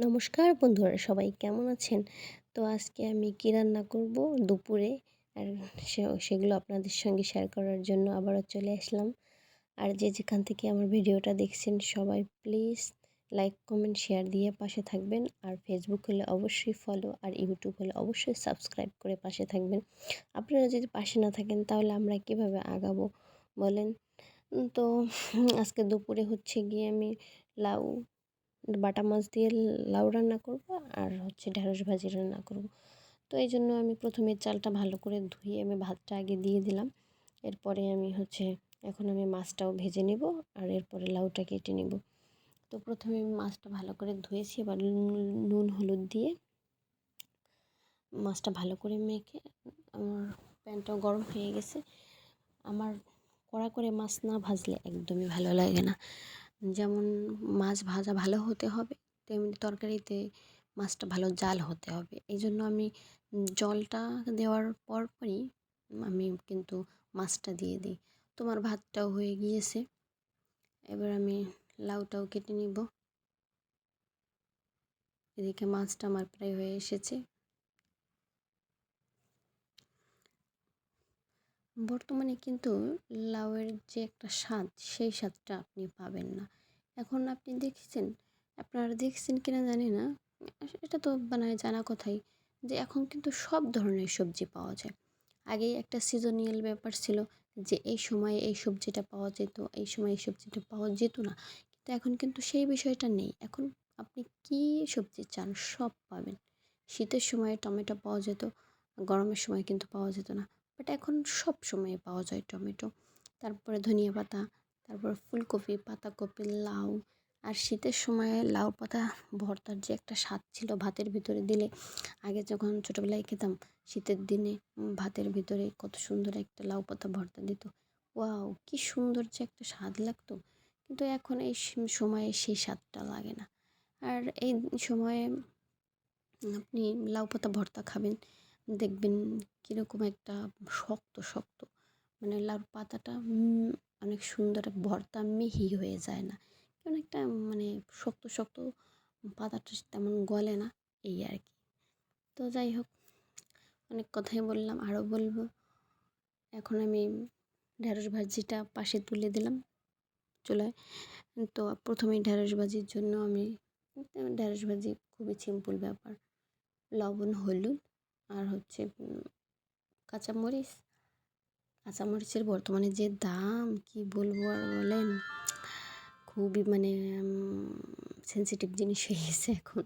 নমস্কার বন্ধুরা, সবাই কেমন আছেন? তো আজকে আমি কী রান্না করব? দুপুরে, আর সেগুলো আপনাদের সঙ্গে শেয়ার করার জন্য আবারও চলে আসলাম। আর যে যেখান থেকে আমার ভিডিওটা দেখছেন, সবাই প্লিজ লাইক কমেন্ট শেয়ার দিয়ে পাশে থাকবেন। আর ফেসবুক হলে অবশ্যই ফলো আর ইউটিউব হলে অবশ্যই সাবস্ক্রাইব করে পাশে থাকবেন। আপনারা যদি পাশে না থাকেন, তাহলে আমরা কীভাবে আগাবো বলেন? তো আজকে দুপুরে হচ্ছে গিয়ে আমি লাউ বাটা মাছ দিয়ে লাউ রান্না করব আর হচ্ছে ঢেঁড়স ভাজি রান্না করব। তো এই জন্য আমি প্রথমে চালটা ভালো করে ধুয়ে আমি ভাতটা আগে দিয়ে দিলাম। এরপরে আমি হচ্ছে এখন আমি মাছটাও ভেজে নেব আর এরপরে লাউটা কেটে নেব। তো প্রথমে আমি মাছটা ভালো করে ধুয়েছি, এবার নুন হলুদ দিয়ে মাছটা ভালো করে মেখে আমার প্যানটাও গরম হয়ে গেছে। আমার কড়া করে মাছ না ভাজলে একদমই ভালো লাগে না। যেমন মাছ ভাজা ভালো হতে হবে, তেমনি তরকারিতে মাছটা ভালো জাল হতে হবে। এই জন্য আমি জলটা দেওয়ার পরপরই আমি কিন্তু মাছটা দিয়ে দিই। তোমার ভাতটাও হয়ে গিয়েছে। এবার আমি লাউটাও কেটে নিব। এদিকে মাছটা আমার প্রায় হয়ে এসেছে। বর্তমানে কিন্তু লাউয়ের যে একটা স্বাদ, সেই স্বাদটা আপনি পাবেন না। এখন আপনি দেখেছেন, আপনারা দেখছেন কিনা জানি না এটা তো মানে জানা কথাই যে এখন কিন্তু সব ধরনের সবজি পাওয়া যায়। আগে একটা সিজনিয়াল ব্যাপার ছিল যে এই সময়ে এই সবজিটা পাওয়া যেত, এই সময় এই সবজিটা পাওয়া যেত না। কিন্তু এখন কিন্তু সেই বিষয়টা নেই। এখন আপনি কী সবজি চান সব পাবেন। শীতের সময় টমেটো পাওয়া যেত, গরমের সময় কিন্তু পাওয়া যেত না। বাট এখন সব সময়ে পাওয়া যায় টমেটো। তারপরে ধনিয়া পাতা, তারপর ফুলকপি, পাতাকপি, লাউ। আর শীতের সময় লাউ পাতা ভর্তার যে একটা স্বাদ ছিল ভাতের ভিতরে দিলে, আগে যখন ছোটোবেলায় খেতাম, শীতের দিনে ভাতের ভিতরে কত সুন্দর একটা লাউ পাতা ভর্তা দিত। ওয়াও, কি সুন্দর যে একটা স্বাদ লাগতো। কিন্তু এখন এই সময়ে সেই স্বাদটা লাগে না। আর এই সময়ে আপনি লাউ পাতা ভর্তা খাবেন দেখবেন কীরকম একটা শক্ত শক্ত। মানে লাউর পাতাটা অনেক সুন্দর ভর্তা মিহি হয়ে যায় না। কেমন একটা মানে শক্ত শক্ত পাতাটা তেমন গলে না, এই আর কি। তো যাই হোক, অনেক কথাই বললাম আরও বলব। এখন আমি ঢ্যাঁড়স ভাজিটা পাশে তুলে দিলাম চুলায়। তো প্রথমেই ঢ্যাঁড়স ভাজির জন্য আমি ঢ্যাঁড়স ভাজি খুবই সিম্পল ব্যাপার। লবণ, হলুদ আর হচ্ছে কাঁচামরিচ। কাঁচামরিচের বর্তমানে যে দাম, কি বলব আর বলেন? খুবই মানে সেন্সিটিভ জিনিস হয়ে গেছে এখন।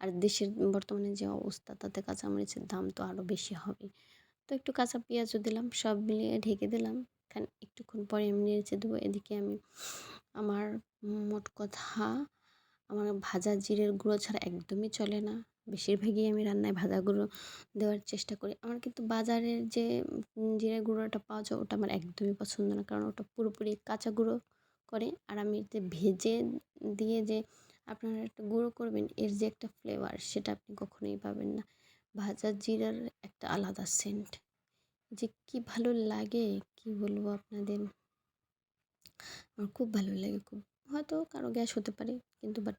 আর দেশের বর্তমানে যে অবস্থা, তাতে কাঁচামরিচের দাম তো আরও বেশি হবে। তো একটু কাঁচা পেঁয়াজও দিলাম, সব মিলিয়ে ঢেকে দিলাম। খান একটুক্ষণ পরে আমি নেড়েচে দেবো এদিকে আমি আমার মোট কথা, আমার ভাজা জিরের গুঁড়ো ছাড়া একদমই চলে না। বেশিরভাগই আমি রান্নায় ভাজা গুঁড়ো দেওয়ার চেষ্টা করি। আমার কিন্তু বাজারের যে, জিরে গুঁড়োটা পাওয়া যায়, ওটা আমার একদমই পছন্দ না। কারণ ওটা পুরোপুরি কাঁচা গুঁড়ো করে। আর আমি যে ভেজে দিয়ে যে আপনারা একটা গুঁড়ো করবেন, এর যে একটা ফ্লেভার সেটা আপনি কখনোই পাবেন না। ভাজা জিরার একটা আলাদা সেন্ট যে কি ভালো লাগে, কি বলব আপনাদের? আমার খুব ভালো লাগে। খুব, হয়তো কারও গ্যাস হতে পারে, কিন্তু বাট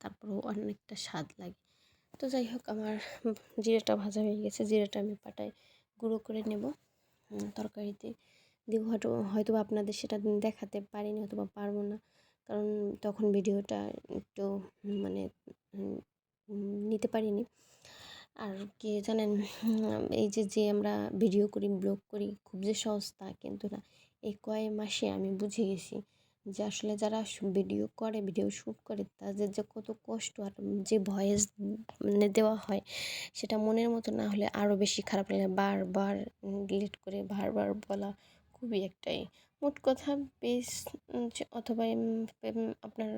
তারপরেও অনেকটা স্বাদ লাগে। তো যাই হোক, আমার জিরেটা ভাজা হয়ে গেছে। জিরাটা আমি পাটায় গুঁড়ো করে নেব তরকারিতে। দিব হয়তো হয়তো আপনাদের সেটা দেখাতে পারিনি অথবা পারব না। কারণ তখন ভিডিওটা একটু মানে নিতে পারিনি। আর কি জানেন, এই যে যে আমরা ভিডিও করি, ব্লগ করি, খুব যে সহজ তা কিন্তু না। এই কয়েক মাসে আমি বুঝে গেছি যে আসলে যারা ভিডিও করে ভিডিও শ্যুট করে, তাদের যে কত কষ্ট আর যে ভয়েস মানে দেওয়া হয়, সেটা মনের মতো না হলে আরও বেশি খারাপ লাগে। বারবার ডিলিট করে বারবার বলা খুবই একটাই মোট কথা বেশ, অথবা আপনার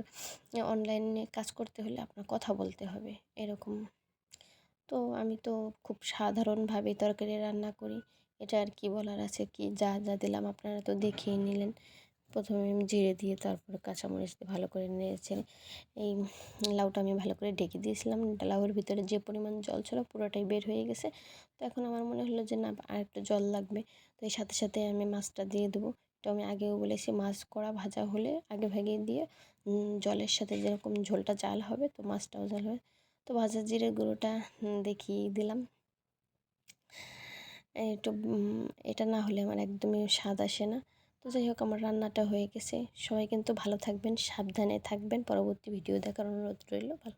অনলাইনে কাজ করতে হলে আপনার কথা বলতে হবে, এরকম। তো আমি তো খুব সাধারণভাবে তরকারি রান্না করি, এটা আর কি বলার আছে কি, যা যা দিলাম আপনারা তো দেখিয়ে নিলেন। প্রথমে আমি জিরে দিয়ে তারপরে কাঁচামরিচ দিয়ে ভালো করে নিয়েছে এই লাউটা আমি ভালো করে ঢেকে দিয়েছিলাম। লাউয়ের ভিতরে যে পরিমাণ জল ছিল পুরোটাই বের হয়ে গেছে। তো এখন আমার মনে হলো যে না আর একটু জল লাগবে। তো এই সাথে সাথে আমি মাছটা দিয়ে দেবো। তো আমি আগেও বলেছি মাছ কড়া ভাজা হলে আগে ভাগে দিয়ে জলের সাথে যেরকম ঝোলটা জাল হবে তো মাছটাও জাল হবে। তো ভাজা জিরে গুঁড়োটা দেখিয়ে দিলাম। একটু এটা না হলে আমার একদমই স্বাদ আসে না। তো যাই হোক, আমার রান্নাটা হয়ে গেছে। সবাই কিন্তু ভালো থাকবেন, সাবধানে থাকবেন। পরবর্তী ভিডিও দেখার অনুরোধ রইল। ভালো